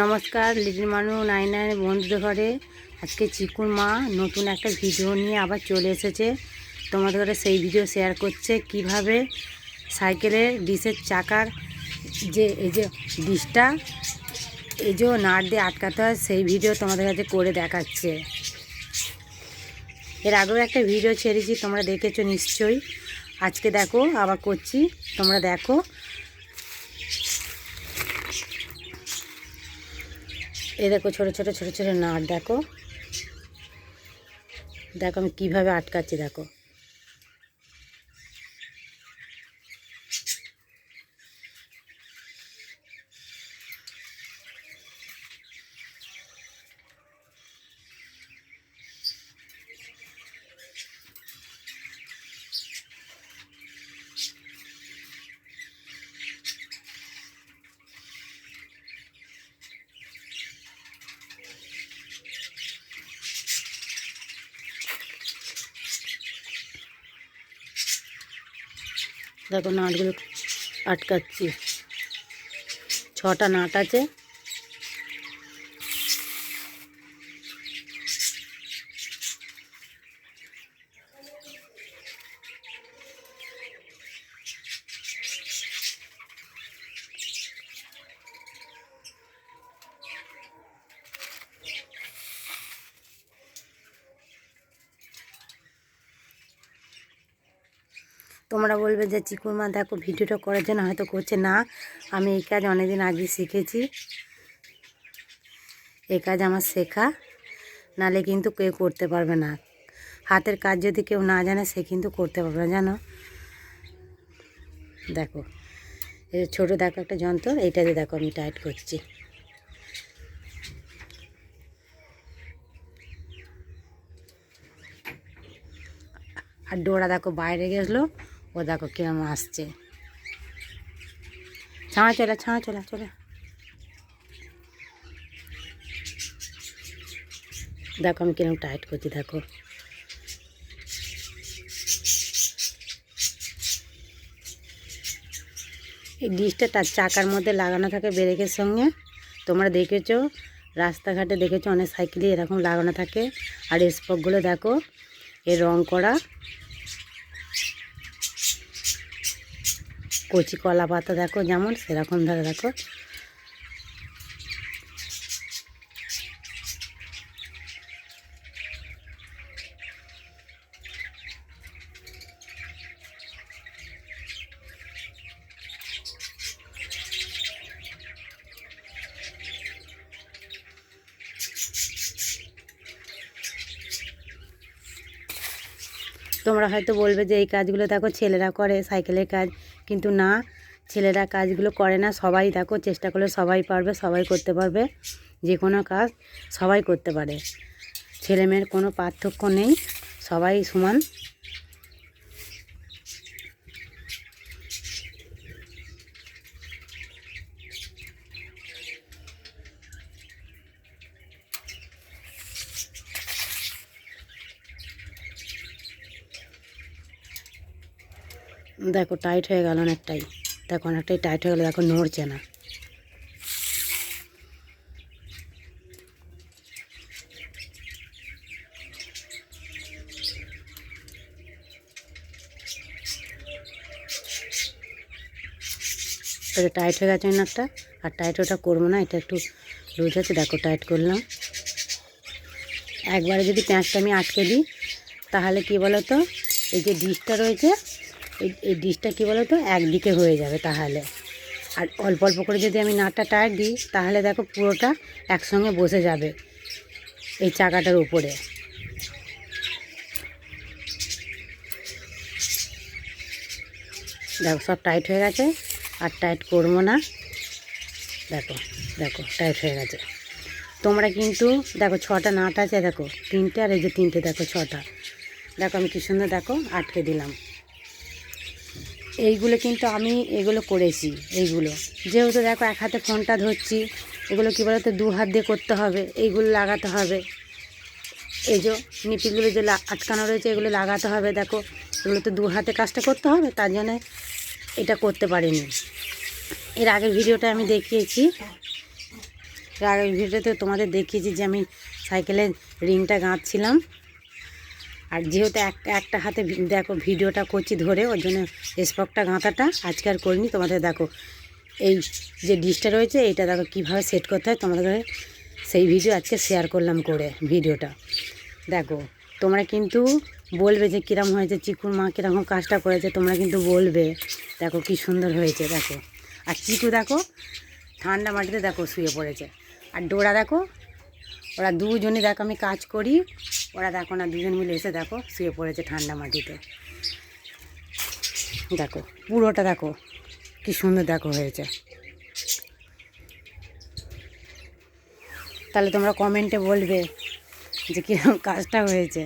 নমস্কার, লিটিল মানু nine nine বন্ধুদের ঘরে। আজকে চিকুর মা নতুন একটা ভিডিও নিয়ে আবার চলে এসেছে। তোমাদের ঘরে সেই ভিডিও শেয়ার করছে কীভাবে সাইকেলের ডিসের চাকার যে, এই যে ডিসটা, এই যে নাট দিয়ে আটকাতে হয়, সেই ভিডিও তোমাদের কাছে করে দেখাচ্ছে। এর আগেও একটা ভিডিও ছেড়েছি, তোমরা দেখেছ নিশ্চয়ই। আজকে দেখো, আবার করছি, তোমরা দেখো। এই দেখো ছোট ছোট ছোট ছোট নাট দেখো। দেখো আমি কীভাবে আটকাচ্ছি দেখো। দেখো নাটগুলো আটকাচ্ছি। ছটা নাট আছে। তোমরা বলবে যে চিকুর মা দেখো ভিডিওটা করার জন্য হয়তো করছে। না, আমি এই কাজ অনেকদিন আগে শিখেছি। এই কাজ আমার শেখা। নালে কিন্তু কেউ করতে পারবে না। হাতের কাজ যদি কেউ না জানে, সে কিন্তু করতে পারবে না, জানো? দেখো, এই ছোটো দেখো একটা যন্ত্র, এইটা দিয়ে দেখো আমি টাইট করছি। আর ডোরা দেখো বাইরে গেছিল ও দেখো কিরম আসছে। ছাড়া চলে ছাড়া চলে চলে। দেখো আমি কিরম টাইট করছি, দেখো। এই ডিশটা তার চাকার মধ্যে লাগানো থাকে ব্রেকের সঙ্গে। তোমরা দেখেছ, রাস্তাঘাটে দেখেছ অনেক সাইকেলই এরকম লাগানো থাকে। আর স্পকগুলো দেখো এ রং করা। কচি কলা পাতা দেখো যেমন সেরকম ধরে দেখো। তোমরা হয়তো বলবে যে এই কাজগুলো দেখো ছেলেরা করে, সাইকেলের কাজ। কিন্তু না, ছেলেরা কাজগুলো করে না, সবাই দেখো চেষ্টা করলে সবাই পারবে, সবাই করতে পারবে। যে কোনো কাজ সবাই করতে পারে। ছেলে মেয়ের কোনো পার্থক্য নেই, সবাই সমান। দেখো টাইট হয়ে গেল অনেকটাই। দেখো, অনেকটাই টাইট হয়ে গেলো, দেখো, নড়ছে না। এটা টাইট হয়ে গেছে নাকটা আর টাইট ওটা করব না, এটা একটু লুজ আছে, দেখো টাইট করলাম। একবারে যদি প্যাঁচটা আমি আটকে দিই, তাহলে কি বলো তো এই যে ডিশটা রয়েছে এই এই ডিশটা কী বলো তো একদিকে হয়ে যাবে তাহলে। আর অল্প অল্প করে যদি আমি নাটটা টায়ার দিই, তাহলে দেখো পুরোটা একসঙ্গে বসে যাবে এই চাকাটার উপরে। দেখো, সব টাইট হয়ে গেছে, আর টাইট করব না। দেখো দেখো, টাইট হয়ে গেছে। তোমরা কিন্তু, দেখো, ছটা নাট আছে, দেখো, তিনটে, আর এই যে তিনটে, দেখো, ছটা। দেখো, আমি কি সুন্দর, দেখো, আটকে দিলাম। এইগুলো কিন্তু আমি এগুলো করেছি, এইগুলো। যেহেতু দেখো এক হাতে ফোনটা ধরছি, এগুলো কী বলতো, দু হাত দিয়ে করতে হবে, এইগুলো লাগাতে হবে। এই যে নিপিলগুলো যে আটকানো রয়েছে, এগুলো লাগাতে হবে, দেখো। এগুলো তো দু হাতে কাজটা করতে হবে, তার জন্যে এটা করতে পারিনি। এর আগের ভিডিওটা আমি দেখিয়েছি। এর আগের ভিডিওতে তোমাদের দেখিয়েছি যে আমি সাইকেলের রিংটা গাঁথছিলাম। আর যেহেতু এক, একটা হাতে দেখো ভিডিওটা করছি ধরে, ওর জন্য স্পকটা, গাঁথাটা আজকে আর করিনি। তোমাদের দেখো এই যে ডিশটা রয়েছে, এইটা দেখো কীভাবে সেট করতে হয়। তোমাদের সেই ভিডিও আজকে শেয়ার করলাম করে ভিডিওটা। দেখো, তোমরা কিন্তু বলবে যে কীরকম হয়েছে, চিকুর মা কীরকম কাজটা করেছে, তোমরা কিন্তু বলবে। দেখো কি সুন্দর হয়েছে, দেখো। আর চিকু দেখো, ঠান্ডা মাটিতে দেখো শুয়ে পড়েছে। আর ডোরা দেখো, ওরা দুজনে দেখো আমি কাজ করি ওরা দেখো না, দুজন মিলে এসে দেখো, শুয়ে পড়েছে ঠান্ডা মাটিতে। দেখো, পুরোটা দেখো, কি সুন্দর দেখো হয়েছে। তাহলে তোমরা কমেন্টে বলবে যে কীরকম কাজটা হয়েছে।